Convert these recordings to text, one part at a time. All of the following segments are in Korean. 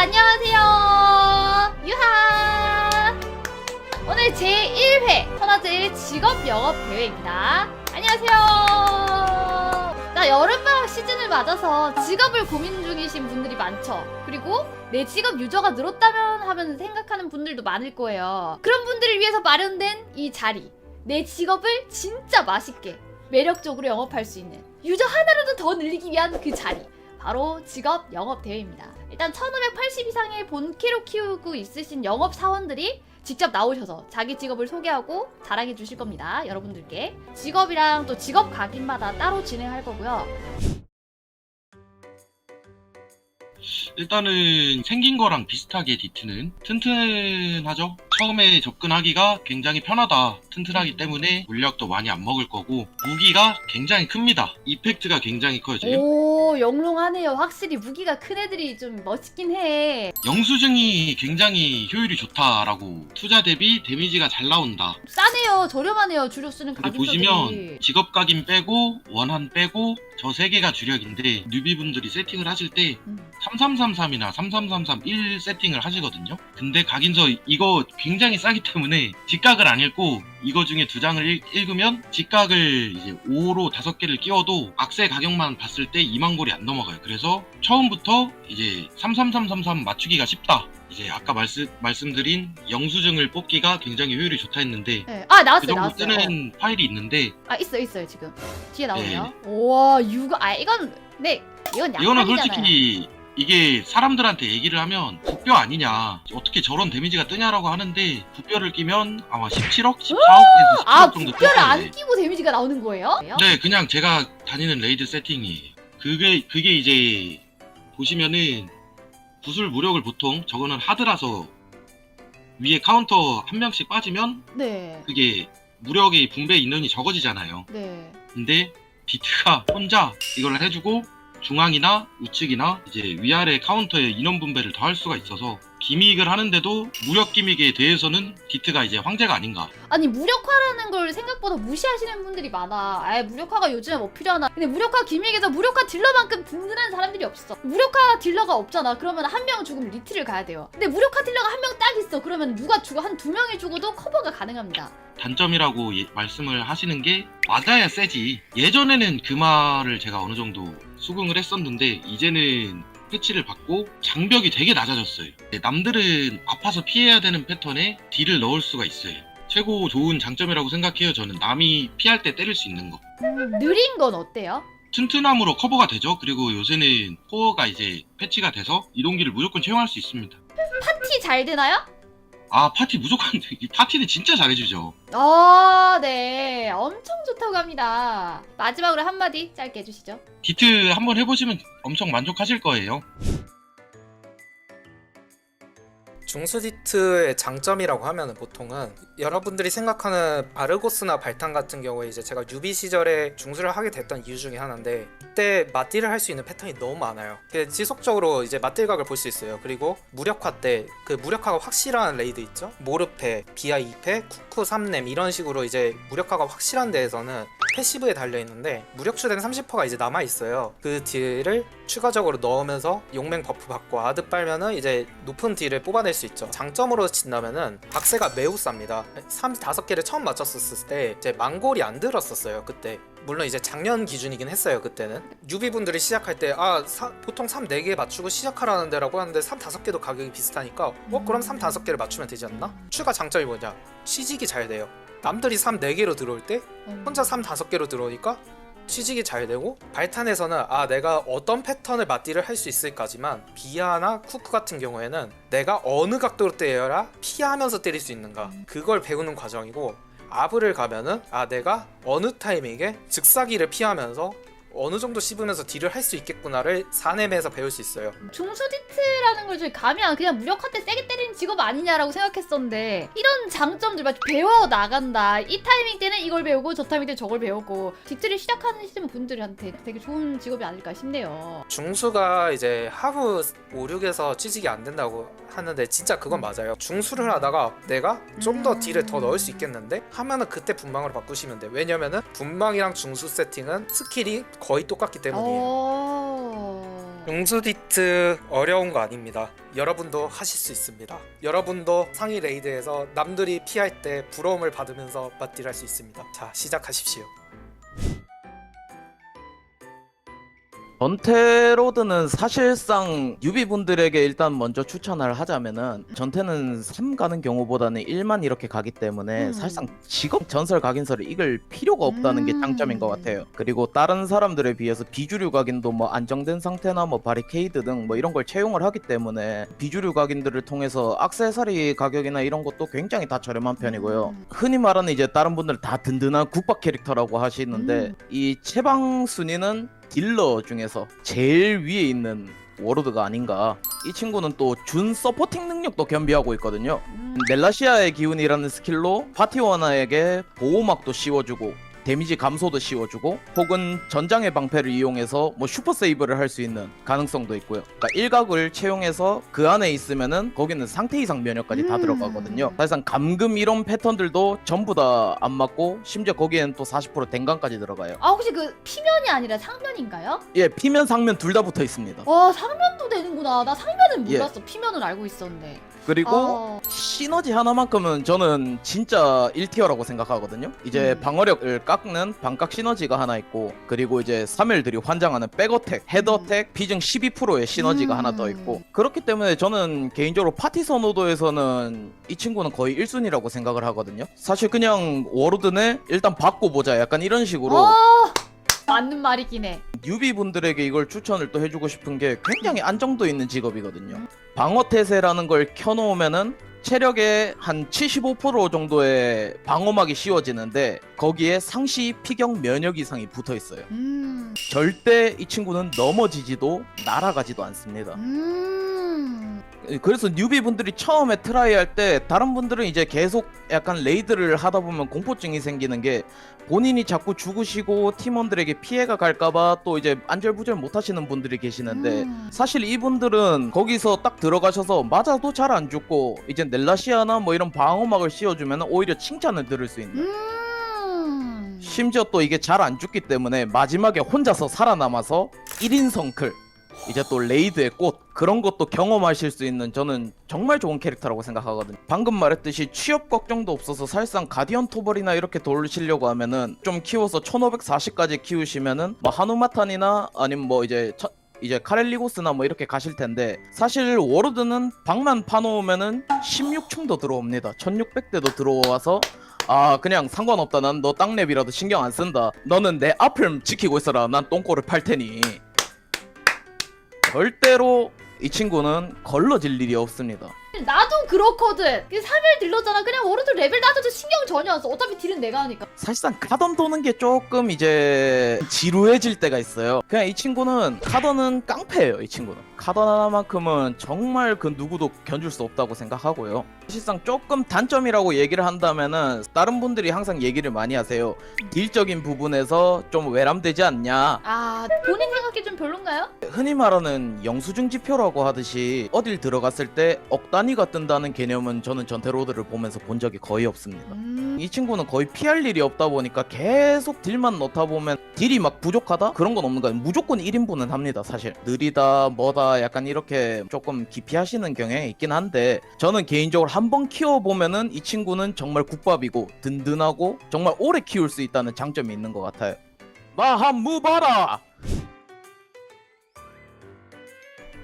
안녕하세요. 유하. 오늘 제 1회 천하제일 직업 영업 대회입니다. 안녕하세요. 나 여름방학 시즌을 맞아서 직업을 고민 중이신 분들이 많죠. 그리고 내 직업 유저가 늘었다면 하면 생각하는 분들도 많을 거예요. 그런 분들을 위해서 마련된 이 자리. 내 직업을 진짜 맛있게 매력적으로 영업할 수 있는 유저 하나라도 더 늘리기 위한 그 자리. 바로 직업 영업 대회입니다. 일단 1580 이상의 본캐로 키우고 있으신 영업 사원들이 직접 나오셔서 자기 직업을 소개하고 자랑해 주실 겁니다. 여러분들께. 직업이랑 또 직업 각인마다 따로 진행할 거고요. 일단은 생긴 거랑 비슷하게 디트는 튼튼하죠. 처음에 접근하기가 굉장히 편하다. 튼튼하기 때문에 물약도 많이 안 먹을 거고 무기가 굉장히 큽니다. 이펙트가 굉장히 커요. 지금. 오, 영롱하네요. 확실히 무기가 큰 애들이 좀 멋있긴 해. 영수증이 굉장히 효율이 좋다라고 투자 대비 데미지가 잘 나온다. 싸네요. 저렴하네요. 주력 쓰는 근데 가격들이. 보시면 직업 각인 빼고 원한 빼고 저 세 개가 주력인데 뉴비분들이 세팅을 하실 때 음. 3333이나 3333 1 세팅을 하시거든요. 근데 각인서 이거 굉장히 싸기 때문에 직각을 안 읽고 이거 중에 두 장을 읽, 읽으면 직각을 이제 5로 다섯 개를 끼워도 악세 가격만 봤을 때 2만 골이 안 넘어가요. 그래서 처음부터 이제 33333 맞추기가 쉽다. 이제 아까 말씀, 말씀드린 영수증을 뽑기가 굉장히 효율이 좋다 했는데 네. 아, 그 나왔어요. 정도 나왔어요. 뜨는 파일이 있는데 아, 있어요. 있어요. 지금. 뒤에 나오네요. 우와, 이거 아, 이건 네. 이건 약간 이거는 솔직히 이게 사람들한테 얘기를 하면 부뼈 아니냐 어떻게 저런 데미지가 뜨냐라고 하는데 부뼈를 끼면 아마 17억, 14억에서 17억 아, 정도 부뼈를 뜰 안. 끼고 데미지가 나오는 거예요? 네, 그냥 제가 다니는 레이드 세팅이에요. 그게 그게 이제 보시면은 구슬 무력을 보통 저거는 하드라서 위에 카운터 한 명씩 빠지면 네. 그게 무력의 분배 인원이 적어지잖아요. 네. 근데 디트가 혼자 이걸 해주고 중앙이나 우측이나 이제 위아래 카운터에 인원 분배를 더 할 수가 있어서 기믹을 하는데도 무력 기믹에 대해서는 디트가 이제 황제가 아닌가. 아니 무력화라는 걸 생각보다 무시하시는 분들이 많아. 아 무력화가 요즘에 뭐 필요하나? 근데 무력화 기믹에서 무력화 딜러만큼 든든한 사람들이 없어. 무력화 딜러가 없잖아. 그러면 한 명 죽으면 리트를 가야 돼요. 근데 무력화 딜러가 한 명 딱 있어. 그러면 누가 죽어 한 두 명이 죽어도 커버가 가능합니다. 단점이라고 예- 말씀을 하시는 게 맞아야 세지. 예전에는 그 말을 제가 어느 정도 수긍을 했었는데 이제는 패치를 받고 장벽이 되게 낮아졌어요. 네, 남들은 아파서 피해야 되는 패턴에 딜을 넣을 수가 있어요. 최고 좋은 장점이라고 생각해요. 저는 남이 피할 때 때릴 수 있는 거. 음, 느린 건 어때요? 튼튼함으로 커버가 되죠. 그리고 요새는 코어가 이제 패치가 돼서 이동기를 무조건 채용할 수 있습니다. 파티 잘 되나요? 아 파티 무조건 이 파티는 진짜 잘해주죠. 아, 네. 엄청 좋다고 합니다. 마지막으로 한마디 짧게 해주시죠. 디트 한번 해보시면 엄청 만족하실 거예요. 중수디트의 장점이라고 하면 보통은 여러분들이 생각하는 아르고스나 발탄 같은 경우에 이제 제가 유비 시절에 중수를 하게 됐던 이유 중에 하나인데 그때 맞딜을 할 수 있는 패턴이 너무 많아요. 지속적으로 이제 맞딜각을 볼 수 있어요. 그리고 무력화 때 그 무력화가 확실한 레이드 있죠? 모르페, 비아 2패, 쿠쿠 3렘 이런 식으로 이제 무력화가 확실한 데에서는 패시브에 달려 있는데 무력 추된 30%가 이제 남아 있어요. 그 딜을 추가적으로 넣으면서 용맹 버프 받고 아드 빨면은 이제 높은 딜을 뽑아낼 수 있죠. 장점으로 친다면은 박세가 매우 쌉니다. 3, 5개를 처음 맞췄었을 때 이제 망골이 안 들었었어요. 그때. 물론 이제 작년 기준이긴 했어요. 그때는. 뉴비분들이 시작할 때 아, 보통 3, 4개 맞추고 시작하라는 데 라고 하는데 3, 5개도 가격이 비슷하니까 어, 그럼 3, 5개를 맞추면 되지 않나? 추가 장점이 뭐냐? 취직이 잘 돼요. 남들이 3, 4개로 들어올 때 음. 혼자 3, 5개로 들어오니까 취직이 잘 되고 발탄에서는 아 내가 어떤 패턴을 맞디를 할 수 있을까지만 비아나 쿠크 같은 경우에는 내가 어느 각도로 때려야 피하면서 때릴 수 있는가 그걸 배우는 과정이고 아브를 가면은 아 내가 어느 타이밍에 즉사기를 피하면서 어느 정도 씹으면서 딜을 할 수 있겠구나를 사냄에서 배울 수 있어요. 중수디트라는 걸 저희 가면 그냥 무력화 때 세게 때리는 직업 아니냐라고 생각했었는데 이런 장점들 막 배워 나간다 이 타이밍 때는 이걸 배우고 저 타이밍 때는 저걸 배우고 디트를 시작하시는 분들한테 되게 좋은 직업이 아닐까 싶네요 중수가 이제 하부 5, 6에서 취직이 안 된다고 하는데 진짜 그건 맞아요. 중수를 하다가 내가 좀 더 딜을 더 넣을 수 있겠는데 하면은 그때 분방으로 바꾸시면 돼. 왜냐면은 분방이랑 중수 세팅은 스킬이 거의 똑같기 때문이에요. 어... 용수디트 어려운 거 아닙니다. 여러분도 하실 수 있습니다. 여러분도 상위 레이드에서 남들이 피할 때 부러움을 받으면서 맞딜할 수 있습니다. 자, 시작하십시오. 전태로드는 사실상 유비분들에게 일단 먼저 추천을 하자면은 전태는 3 가는 경우보다는 1만 이렇게 가기 때문에 음. 사실상 직업 전설 각인설을 이길 필요가 없다는 게 음. 장점인 것 같아요. 그리고 다른 사람들에 비해서 비주류 각인도 뭐 안정된 상태나 뭐 바리케이드 등 뭐 이런 걸 채용을 하기 때문에 비주류 각인들을 통해서 악세사리 가격이나 이런 것도 굉장히 다 저렴한 편이고요. 음. 흔히 말하는 이제 다른 분들 다 든든한 국밥 캐릭터라고 하시는데 음. 이 채방 순위는 딜러 중에서 제일 위에 있는 워로드가 아닌가. 이 친구는 또 준 서포팅 능력도 겸비하고 있거든요. 음. 넬라시아의 기운이라는 스킬로 파티원아에게 보호막도 씌워주고 데미지 감소도 씌워주고 혹은 전장의 방패를 이용해서 뭐 슈퍼 세이브를 할 수 있는 가능성도 있고요. 그러니까 일각을 채용해서 그 안에 있으면은 거기는 상태 이상 면역까지 다 음. 들어가거든요. 사실상 감금 이런 패턴들도 전부 다 안 맞고 심지어 거기에는 또 40% 댕감까지 들어가요. 아 혹시 그 피면이 아니라 상면인가요? 예, 피면 상면 둘 다 붙어 있습니다. 와 상면도 되는구나. 나 상면은 예. 몰랐어. 피면은 알고 있었는데. 그리고 아, 시너지 하나만큼은 저는 진짜 1티어라고 생각하거든요. 이제 음. 방어력을 깎는 방각 시너지가 하나 있고 그리고 이제 3일들이 환장하는 백어택, 헤드어택, 비중 12%의 시너지가 음. 하나 더 있고 그렇기 때문에 저는 개인적으로 파티 선호도에서는 이 친구는 거의 1순위라고 생각을 하거든요. 사실 그냥 워로드네 일단 바꿔보자 약간 이런 식으로 어, 맞는 말이긴 해. 뉴비 분들에게 이걸 추천을 또 해주고 싶은 게 굉장히 안정도 있는 직업이거든요. 방어 태세라는 걸 켜놓으면은 체력의 한 75% 정도의 방어막이 씌워지는데 거기에 상시 피격 면역 이상이 붙어 있어요. 음. 절대 이 친구는 넘어지지도 날아가지도 않습니다. 음. 그래서 뉴비 분들이 처음에 트라이 할 때 다른 분들은 이제 계속 약간 레이드를 하다 보면 공포증이 생기는 게 본인이 자꾸 죽으시고 팀원들에게 피해가 갈까봐 또 이제 안절부절 못 하시는 분들이 계시는데 음. 사실 이분들은 거기서 딱 들어가셔서 맞아도 잘 안 죽고 이제 넬라시아나 뭐 이런 방어막을 씌워주면 오히려 칭찬을 들을 수 있는 음. 심지어 또 이게 잘 안 죽기 때문에 마지막에 혼자서 살아남아서 1인 성 클 이제 또 레이드의 꽃 그런 것도 경험하실 수 있는 저는 정말 좋은 캐릭터라고 생각하거든요. 방금 말했듯이 취업 걱정도 없어서 사실상 가디언 토벌이나 이렇게 돌리시려고 하면은 좀 키워서 1540까지 키우시면은 뭐 하누마탄이나 아니면 뭐 이제 첫 이제 카렐리고스나 뭐 이렇게 가실 텐데 사실 워로드는 방만 파놓으면은 16층도 들어옵니다. 1600대도 들어와서 아 그냥 상관없다 난 너 땅랩이라도 신경 안 쓴다 너는 내 앞을 지키고 있어라 난 똥꼬를 팔 테니 절대로 이 친구는 걸러질 일이 없습니다 나도 그렇거든. 그 3일 딜러잖아. 그냥 워로드 레벨 낮아도 신경 전혀 안 써. 어차피 딜은 내가 하니까. 사실상 카던 도는 게 조금 이제 지루해질 때가 있어요 그냥 이 친구는 카던은 깡패예요 이 친구는 카던 하나만큼은 정말 그 누구도 견줄 수 없다고 생각하고요 사실상 조금 단점이라고 얘기를 한다면은 다른 분들이 항상 얘기를 많이 하세요 딜적인 부분에서 좀 외람되지 않냐 아 본인 생각이 좀 별론가요? 흔히 말하는 영수증 지표라고 하듯이 어딜 들어갔을 때 억 단위가 뜬다는 개념은 저는 전태로드를 보면서 본 적이 거의 없습니다. 음. 이 친구는 거의 피할 일이 없다 보니까 계속 딜만 넣다 보면 딜이 막 부족하다? 그런 건 없는 거예요. 무조건 1인분은 합니다, 사실. 느리다, 뭐다, 약간 이렇게 조금 기피하시는 경향이 있긴 한데 저는 개인적으로 한 번 키워보면은 이 친구는 정말 국밥이고 든든하고 정말 오래 키울 수 있다는 장점이 있는 것 같아요. 마한무 봐라!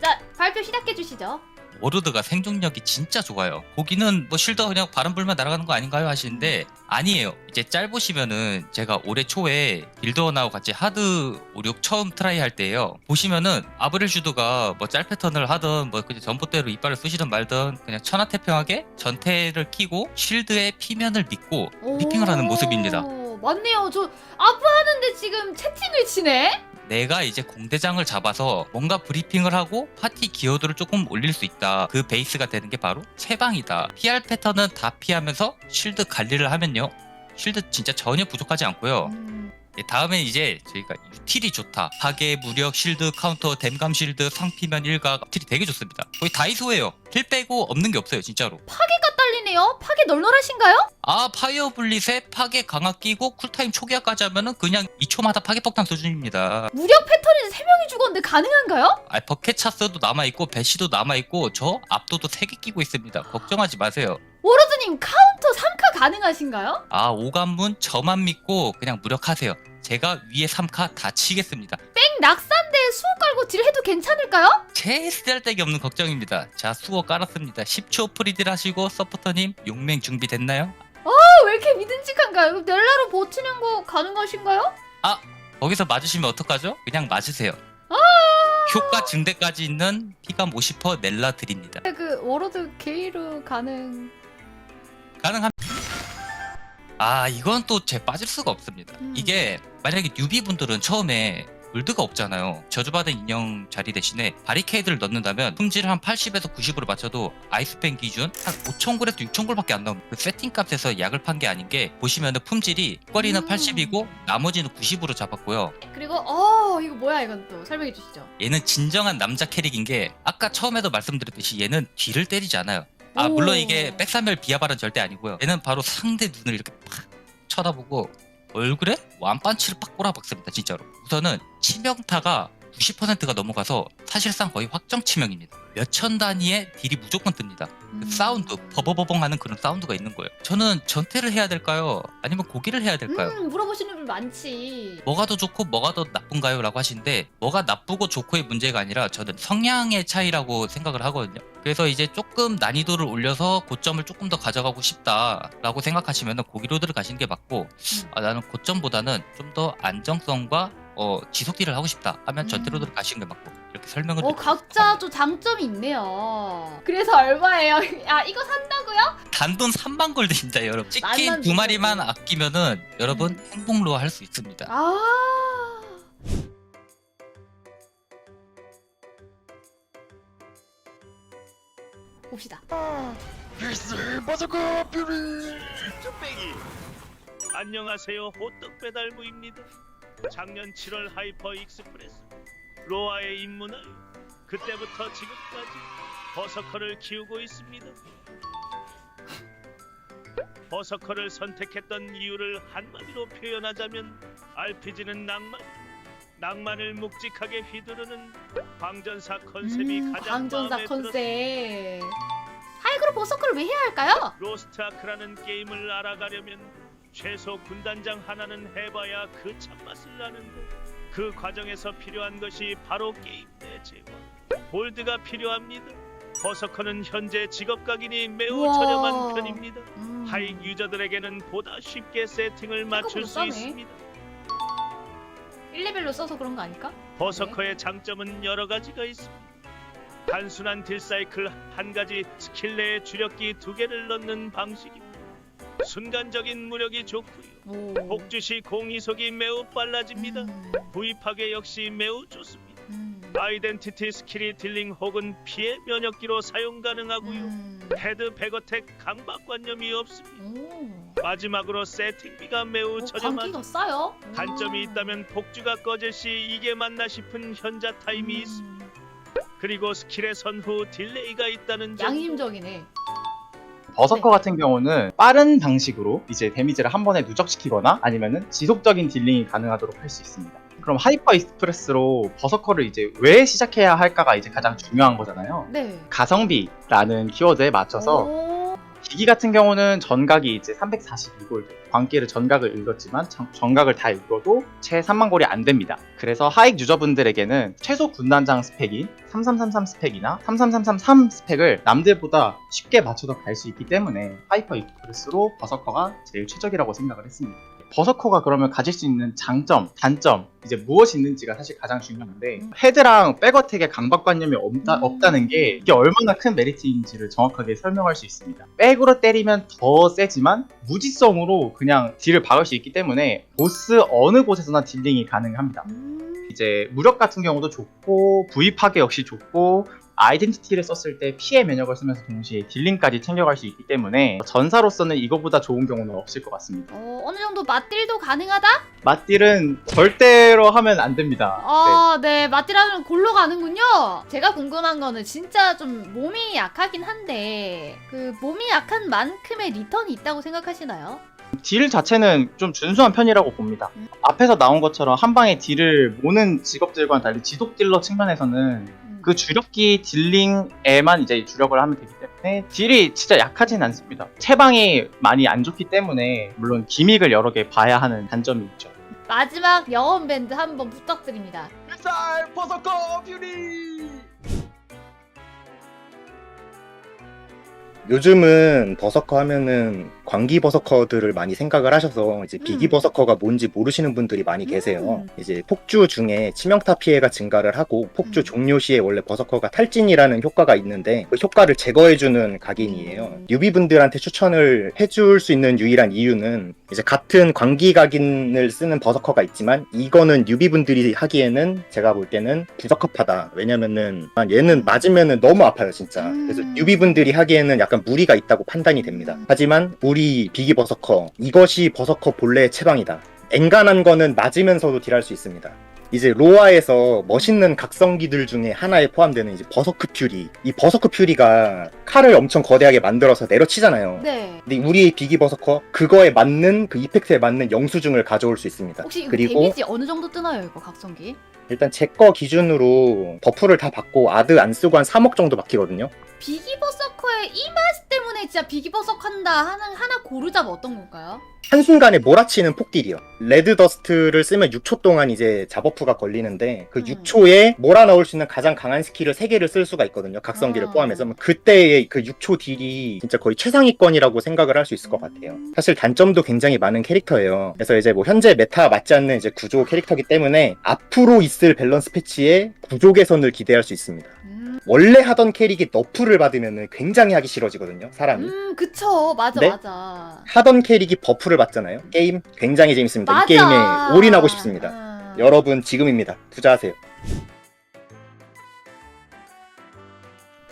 자 발표 시작해 주시죠. 워로드가 생존력이 진짜 좋아요. 거기는 뭐 쉴드 그냥 바람 불면 날아가는 거 아닌가요 하시는데 아니에요. 이제 짧으시면은 제가 올해 초에 빌드원하고 같이 하드 56 처음 트라이 할 때예요. 보시면은 아브렐 슈드가 뭐 짤 패턴을 하든 뭐 그냥 전봇대로 이빨을 쑤시든 말든 그냥 천하태평하게 전태를 키고 쉴드의 피면을 믿고 피핑을 하는 모습입니다. 오, 맞네요. 저 아프 하는데 지금 채팅을 치네. 내가 이제 공대장을 잡아서 뭔가 브리핑을 하고 파티 기여도를 조금 올릴 수 있다. 그 베이스가 되는 게 바로 채방이다. PR 패턴은 다 피하면서 쉴드 관리를 하면요. 쉴드 진짜 전혀 부족하지 않고요. 음. 예, 다음에 이제 저희가 유틸이 좋다. 파괴, 무력, 실드, 카운터, 댐감 실드, 상피면 일각 유틸이 되게 좋습니다. 거의 다이소예요. 힐 빼고 없는 게 없어요, 진짜로. 파괴가 딸리네요. 파괴 널널하신가요? 아 파이어 블릿에 파괴 강화 끼고 쿨타임 초기화까지 하면은 그냥 2초마다 파괴 폭탄 수준입니다. 무력 패턴이 세 명이 죽었는데 가능한가요? 아 버켓 차스도 남아 있고 배시도 남아 있고 저 압도도 3개 끼고 있습니다. 걱정하지 마세요. 워로드님 카운터 3카 가능하신가요? 아 오감문 저만 믿고 그냥 무력하세요. 제가 위에 3카 다 치겠습니다. 뺑 낙산대 수호 깔고 딜 해도 괜찮을까요? 제 쓰잘데기 없는 걱정입니다. 자 수호 깔았습니다. 10초 프리딜 하시고 서포터님 용맹 준비됐나요? 어, 왜 이렇게 믿음직한가요? 넬라로 버티는 거 가능하신가요? 거기서 맞으시면 어떡하죠? 그냥 맞으세요. 효과 증대까지 있는 피감 50% 넬라 드립니다. 그 워로드 게이로 가능. 가능합니다. 아 이건 또 제 빠질 수가 없습니다. 음. 이게 만약에 뉴비 분들은 처음에 골드가 없잖아요. 저주받은 인형 자리 대신에 바리케이드를 넣는다면 품질을 한 80에서 90으로 맞춰도 아이스팬 기준 한 5,000골에서 6,000골밖에 안 나옵니다. 그 세팅 값에서 약을 판 게 아닌 게 보시면은 품질이 꼬리는 음. 80이고 나머지는 90으로 잡았고요. 그리고 어 이거 뭐야 이건 또 설명해 주시죠. 얘는 진정한 남자 캐릭인 게 아까 처음에도 말씀드렸듯이 얘는 뒤를 때리지 않아요. 아 오. 물론 이게 백사멸 비하발은 절대 아니고요. 얘는 바로 상대 눈을 이렇게 팍 쳐다보고 얼굴에 완판치를 팍 꼬라박습니다. 진짜로. 우선은 치명타가 90%가 넘어가서 사실상 거의 확정 치명입니다. 몇 천 단위의 딜이 무조건 뜹니다. 그 음. 사운드 버버버벙 하는 그런 사운드가 있는 거예요. 저는 전태를 해야 될까요? 아니면 고기를 해야 될까요? 음 물어보시는 분 많지. 뭐가 더 좋고 뭐가 더 나쁜가요? 라고 하시는데 뭐가 나쁘고 좋고의 문제가 아니라 저는 성향의 차이라고 생각을 하거든요. 그래서 이제 조금 난이도를 올려서 고점을 조금 더 가져가고 싶다라고 생각하시면 고기로드를 가시는 게 맞고 아, 나는 고점보다는 좀 더 안정성과 어, 지속 딜을 하고 싶다 하면 음. 전태로드를 가시는 게 맞고 이렇게 설명을 어 각자 또 장점이 있네요. 그래서 얼마예요? 아 이거 산다고요? 단돈 3만 골드입니다 여러분 치킨 만만 두 마리만. 아끼면은 여러분 음. 행복로 할 수 있습니다 아. 봅시다. 안녕하세요 호떡 배달부입니다 작년 7월 하이퍼 익스프레스 로아에 입문하여 그때부터 지금까지 버서커를 키우고 있습니다 버서커를 선택했던 이유를 한마디로 표현하자면 RPG는 낭만 낭만을 묵직하게 휘두르는 광전사 컨셉이 음, 가장 광전사 마음에 컨셉. 그럼 버서커를 왜 해야 할까요? 로스트 아크라는 게임을 알아가려면 최소 군단장 하나는 해봐야 그 참맛을 나는데 그 과정에서 필요한 것이 바로 게임 내 재화 골드가 필요합니다 버서커는 현재 직업 각인이 매우 우와. 저렴한 편입니다 음. 하익 유저들에게는 보다 쉽게 세팅을 맞출 수 싸네. 있습니다 1레벨로 써서 그런 거 아닐까? 버서커의 장점은 여러 가지가 있습니다. 단순한 딜 사이클 한 가지 스킬 내에 주력기 두 개를 넣는 방식입니다. 순간적인 무력이 좋고요. 오. 복주 시 공이속이 매우 빨라집니다. 음. 구입하기 역시 매우 좋습니다. 음. 아이덴티티 스킬이 딜링 혹은 피해 면역기로 사용 가능하고요. 음. 헤드 백어택 강박관념이 없습니다. 오. 마지막으로 세팅비가 매우 오, 저렴한 광기가 싸요. 단점이 음. 있다면 복주가 꺼질 시 이게 맞나 싶은 현자 타임이 음. 있습니다. 그리고 스킬의 선후 딜레이가 있다는 점. 양심적이네. 버서커 같은 경우는 빠른 방식으로 이제 데미지를 한 번에 누적시키거나 아니면은 지속적인 딜링이 가능하도록 할 수 있습니다. 그럼 하이퍼 익스프레스로 버서커를 이제 왜 시작해야 할까가 이제 가장 중요한 거잖아요. 네. 가성비라는 키워드에 맞춰서 오. 기기 같은 경우는 전각이 이제 342골, 광기를 전각을 읽었지만 전- 전각을 다 읽어도 채 3만 골이 안 됩니다. 그래서 하익 유저분들에게는 최소 군단장 스펙인 3333 스펙이나 33333 스펙을 남들보다 쉽게 맞춰서 갈 수 있기 때문에 하이퍼 익스프레스로 버서커가 제일 최적이라고 생각을 했습니다. 버서커가 그러면 가질 수 있는 장점, 단점, 이제 무엇이 있는지가 사실 가장 중요한데 음. 헤드랑 백어택의 강박관념이 없다, 음. 없다 는 게 이게 얼마나 큰 메리트인지를 정확하게 설명할 수 있습니다. 백으로 때리면 더 세지만 무지성으로 그냥 딜을 박을 수 있기 때문에 보스 어느 곳에서나 딜링이 가능합니다. 음. 이제 무력 같은 경우도 좋고 부입하기 역시 좋고 아이덴티티를 썼을 때 피해 면역을 쓰면서 동시에 딜링까지 챙겨갈 수 있기 때문에 전사로서는 이거보다 좋은 경우는 없을 것 같습니다. 어, 어느 정도 맞딜도 가능하다? 맞딜은 절대로 하면 안 됩니다. 아, 네. 맞딜하면 골로 가는군요. 제가 궁금한 거는 진짜 좀 몸이 약하긴 한데 그 몸이 약한 만큼의 리턴이 있다고 생각하시나요? 네. 딜 자체는 좀 준수한 편이라고 봅니다. 앞에서 나온 것처럼 한 방에 딜을 모는 직업들과는 달리 지속 딜러 측면에서는 음. 그 주력기 딜링에만 이제 주력을 하면 되기 때문에 딜이 진짜 약하진 않습니다. 체방이 많이 안 좋기 때문에 물론 기믹을 여러 개 봐야 하는 단점이 있죠. 마지막 영원 밴드 한번 부탁드립니다. 쌀 버섯커 뷰리 요즘은 버서커 하면은 광기 버서커들을 많이 생각을 하셔서 이제 음. 비기 버서커가 뭔지 모르시는 분들이 많이 계세요. 음. 이제 폭주 중에 치명타 피해가 증가를 하고 폭주 음. 종료 시에 원래 버서커가 탈진이라는 효과가 있는데 그 효과를 제거해주는 각인이에요. 음. 뉴비분들한테 추천을 해줄 수 있는 유일한 이유는 이제 같은 광기 각인을 쓰는 버서커가 있지만 이거는 뉴비분들이 하기에는 제가 볼 때는 부적합하다. 왜냐면은 얘는 맞으면은 너무 아파요 진짜. 그래서 음. 뉴비분들이 하기에는 약간 무리가 있다고 판단이 됩니다. 하지만 우리 비기 버서커 이것이 버서커 본래의 체방이다. 엔간한 거는 맞으면서도 딜할 수 있습니다. 이제 로아에서 멋있는 각성기들 중에 하나에 포함되는 이제 버서크 퓨리. 이 버서크 퓨리가 칼을 엄청 거대하게 만들어서 내려치잖아요. 네. 근데 우리 비기 버서커 그거에 맞는 그 이펙트에 맞는 영수증을 가져올 수 있습니다. 혹시 이거 그리고 데미지 어느 정도 뜨나요, 이거 각성기? 일단 제 거 기준으로 버프를 다 받고 아드 안 쓰고 한 3억 정도 박히거든요. 비기버서커의 이맛 때문에 진짜 비기버석 한다 하는 하나 고르자면 어떤 걸까요? 한순간에 몰아치는 폭딜이요. 레드 더스트를 쓰면 6초 동안 이제 자버프가 걸리는데 그 음. 6초에 몰아넣을 수 있는 가장 강한 스킬을 3개를 쓸 수가 있거든요. 각성기를 아. 포함해서. 그때의 그 6초 딜이 진짜 거의 최상위권이라고 생각을 할 수 있을 것 같아요. 사실 단점도 굉장히 많은 캐릭터예요. 그래서 이제 뭐 현재 메타 맞지 않는 이제 구조 캐릭터이기 때문에 앞으로 있을 밸런스 패치에 구조 개선을 기대할 수 있습니다. 음, 원래 하던 캐릭이 너프를 받으면 굉장히 하기 싫어지거든요. 사람이. 음 그쵸. 맞아, 네? 맞아. 하던 캐릭이 버프를 받잖아요. 게임 굉장히 재밌습니다. 맞아. 이 게임에 올인하고 싶습니다. 음. 여러분 지금입니다. 투자하세요.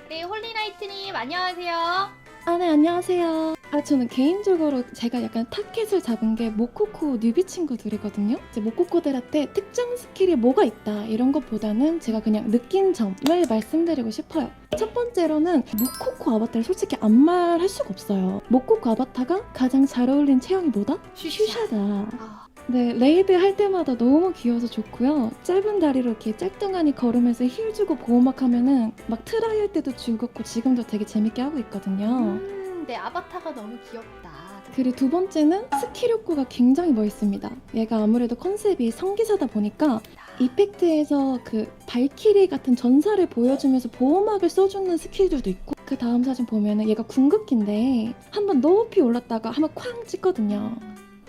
네, 홀리나이트님 안녕하세요. 아, 네, 안녕하세요. 아, 저는 개인적으로 제가 약간 타켓을 잡은 게 모코코 뉴비 친구들이거든요. 이제 모코코들한테 특정 스킬이 뭐가 있다 이런 것보다는 제가 그냥 느낀 점을 말씀드리고 싶어요. 첫 번째로는 모코코 아바타를 솔직히 안 말할 수가 없어요. 모코코 아바타가 가장 잘 어울린 체형이 뭐다? 슈샤다. 아, 네, 레이드 할 때마다 너무 귀여워서 좋고요. 짧은 다리로 이렇게 짤뚱하니 걸으면서 힐 주고 보호막 하면은 막 트라이 할 때도 즐겁고 지금도 되게 재밌게 하고 있거든요. 음, 네, 아바타가 너무 귀엽다. 그리고 두 번째는 스킬 효과가 굉장히 멋있습니다. 얘가 아무래도 컨셉이 성기사다 보니까 이펙트에서 그 발키리 같은 전사를 보여주면서 보호막을 써주는 스킬들도 있고 그 다음 사진 보면은 얘가 궁극기인데 한번 높이 올랐다가 한번 쾅 찍거든요.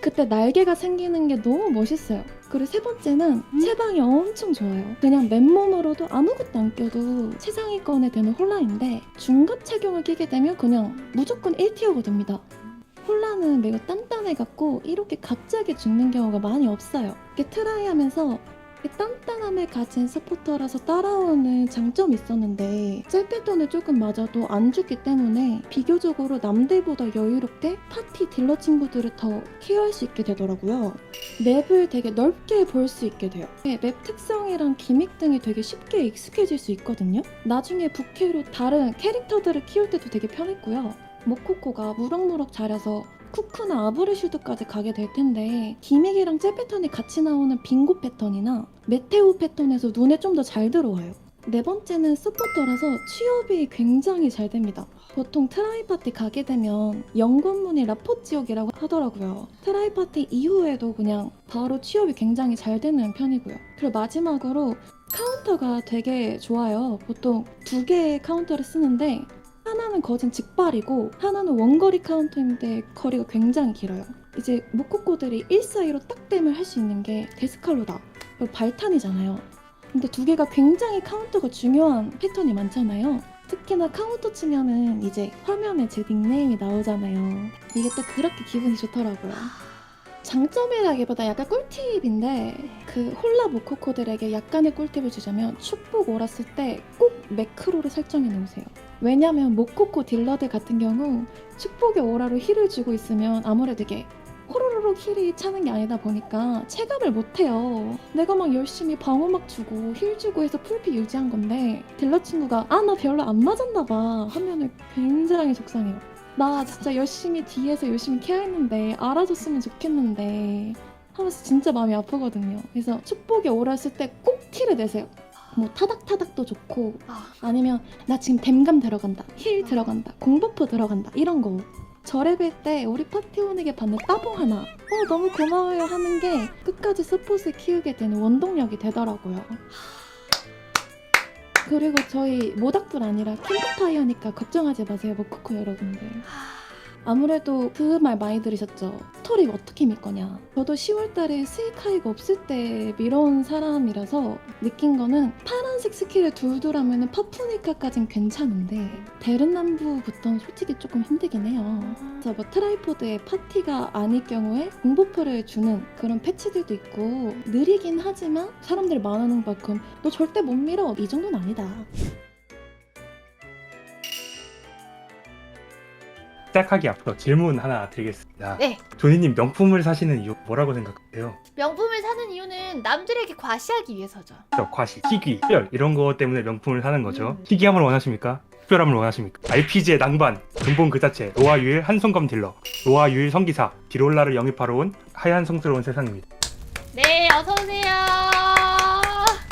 그때 날개가 생기는 게 너무 멋있어요. 그리고 세 번째는 체방이 엄청 좋아요. 그냥 맨몸으로도 아무것도 안 껴도 최상위권에 되는 홀라인데 중갑 착용을 끼게 되면 그냥 무조건 1티어가 됩니다. 홀라는 매우 단단해갖고 이렇게 갑자기 죽는 경우가 많이 없어요. 이렇게 트라이하면서 이 단단함을 가진 서포터라서 따라오는 장점이 있었는데 셀 패턴을 조금 맞아도 안 죽기 때문에 비교적으로 남들보다 여유롭게 파티 딜러 친구들을 더 케어할 수 있게 되더라고요. 맵을 되게 넓게 볼 수 있게 돼요. 네, 맵 특성이랑 기믹 등이 되게 쉽게 익숙해질 수 있거든요. 나중에 부캐로 다른 캐릭터들을 키울 때도 되게 편했고요. 모코코가 무럭무럭 자라서 쿠쿠나 아브레슈드까지 가게 될 텐데 기믹이랑 젤 패턴이 같이 나오는 빙고 패턴이나 메테오 패턴에서 눈에 좀 더 잘 들어와요. 네 번째는 서포터라서 취업이 굉장히 잘 됩니다. 보통 트라이 파티 가게 되면 연관문이 라포 지역이라고 하더라고요. 트라이 파티 이후에도 그냥 바로 취업이 굉장히 잘 되는 편이고요. 그리고 마지막으로 카운터가 되게 좋아요. 보통 두 개의 카운터를 쓰는데 하나는 거진 직발이고 하나는 원거리 카운터인데 거리가 굉장히 길어요. 이제 모코코들이 1사이로 딱 댐을 할 수 있는 게 데스칼로다. 발탄이잖아요. 근데 두 개가 굉장히 카운터가 중요한 패턴이 많잖아요. 특히나 카운터 치면은 이제 화면에 제 닉네임이 나오잖아요. 이게 또 그렇게 기분이 좋더라고요. 장점이라기보다 약간 꿀팁인데 그 홀라 모코코들에게 약간의 꿀팁을 주자면 축복 올았을 때 꼭 매크로를 설정해 놓으세요. 왜냐면 모코코 딜러들 같은 경우 축복의 오라로 힐을 주고 있으면 아무래도 이게 호로로록 힐이 차는 게 아니다 보니까 체감을 못해요. 내가 막 열심히 방어 막 주고 힐 주고 해서 풀피 유지한 건데 딜러 친구가 아 나 별로 안 맞았나 봐 하면은 굉장히 속상해요. 나 진짜 열심히 뒤에서 열심히 케어했는데 알아줬으면 좋겠는데 하면서 진짜 마음이 아프거든요. 그래서 축복의 오라 쓸때꼭 티를 내세요. 뭐 타닥타닥도 좋고 아. 아니면 나 지금 댐감 들어간다 힐 들어간다 공버프 들어간다 이런 거. 저레벨 때 우리 파티원에게 받는 따봉 하나. 어 너무 고마워요 하는 게 끝까지 서폿을 키우게 되는 원동력이 되더라고요. 그리고 저희 모닥불 아니라 캠프파이어니까 걱정하지 마세요 모코코 여러분들 아무래도 그 말 많이 들으셨죠. 스토리 어떻게 밀 거냐. 저도 10월 달에 스이카이가 없을 때 밀어온 사람이라서 느낀 거는 파란색 스킬을 둘둘 하면은 파푸니카까진 괜찮은데 데른남부부터는 솔직히 조금 힘들긴 해요. 그래서 뭐 트라이포드의 파티가 아닐 경우에 공보표를 주는 그런 패치들도 있고 느리긴 하지만 사람들 많은 만큼 너 절대 못 밀어 이 정도는 아니다. 시작하기 앞서 질문 하나 드리겠습니다. 네. 조니님 명품을 사시는 이유 뭐라고 생각하세요? 명품을 사는 이유는 남들에게 과시하기 위해서죠. 저 과시, 희귀, 특별 이런 거 때문에 명품을 사는 거죠. 음. 희귀함을 원하십니까? 특별함을 원하십니까? RPG의 낭반, 근본 그 자체, 노아 유일 한성검 딜러, 노아 유일 성기사, 디롤라를 영입하러 온 하얀 성스러운 세상입니다. 네, 어서 오세요.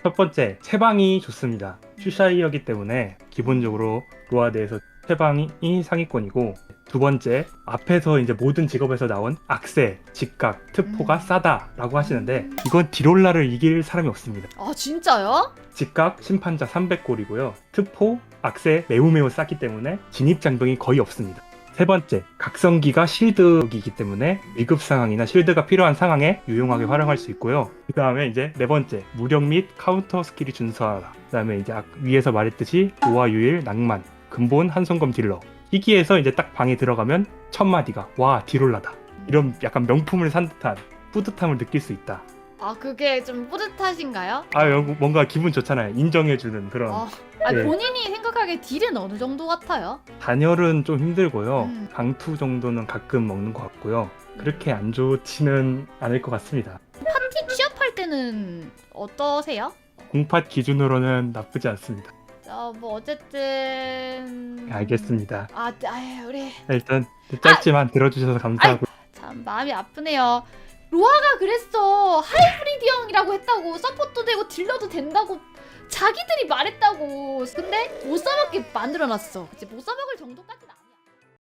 첫 번째, 채방이 좋습니다. 슈샤이어기 때문에 기본적으로 로아드에서 채방이 상위권이고 두 번째, 앞에서 이제 모든 직업에서 나온 악세, 직각, 특포가 음. 싸다라고 하시는데 이건 디롤라를 이길 사람이 없습니다. 아 진짜요? 직각 심판자 300골이고요. 특포, 악세 매우 매우 싸기 때문에 진입 장벽이 거의 없습니다. 세 번째, 각성기가 실드이기 때문에 위급 상황이나 실드가 필요한 상황에 유용하게 활용할 수 있고요. 그 다음에 이제 네 번째, 무력 및 카운터 스킬이 준수하다. 그 다음에 이제 아- 위에서 말했듯이 노아 유일, 낭만, 근본, 한손검 딜러. 희귀에서 이제 딱 방에 들어가면 첫 마디가 와 디롤라다. 이런 약간 명품을 산 듯한 뿌듯함을 느낄 수 있다. 아 그게 좀 뿌듯하신가요? 아 뭔가 기분 좋잖아요. 인정해주는 그런. 어, 아 네. 본인이 생각하기에 딜은 어느 정도 같아요? 단열은 좀 힘들고요. 음. 강투 정도는 가끔 먹는 것 같고요. 그렇게 안 좋지는 않을 것 같습니다. 파티 취업할 때는 어떠세요? 공팟 기준으로는 나쁘지 않습니다. 어 뭐 어쨌든 네, 알겠습니다. 아, 아유 우리 일단 짧지만 들어주셔서 감사하고. 참 마음이 아프네요. 로아가 그랬어. 하이브리드 형이라고 했다고. 서포트도 되고 딜러도 된다고 자기들이 말했다고. 근데 못 써먹게 만들어놨어. 이제 못 써먹을 정도까지는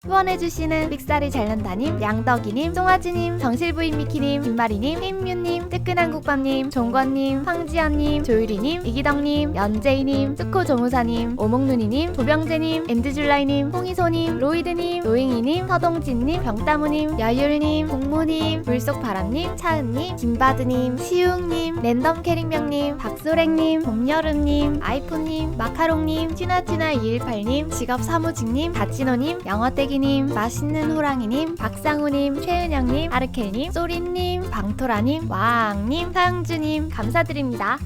후원해주시는 빅살이 잘난다님, 양덕이님, 송아지님, 정실부인 미키님, 김마리님, 흰뮤님, 뜨끈한 국밥님, 종권님, 황지연님, 조유리님, 이기덕님, 연재이님, 스코 조무사님, 오목누니님, 조병재님, 엔드줄라이님, 홍이소님, 로이드님, 노잉이님, 서동진님, 병따무님, 여율님, 공무님, 물속바람님, 차은님, 김바드님, 시웅님, 랜덤 캐릭명님, 박소랭님, 봄여름님, 아이폰님, 마카롱님, 찌나찌나218님, 직업사무직님, 다찌노님, 영어떼기 님, 맛있는 호랑이님, 박상우님, 최은영님, 아르켈님, 쏘리님, 방토라님, 와앙님, 사영주님 감사드립니다.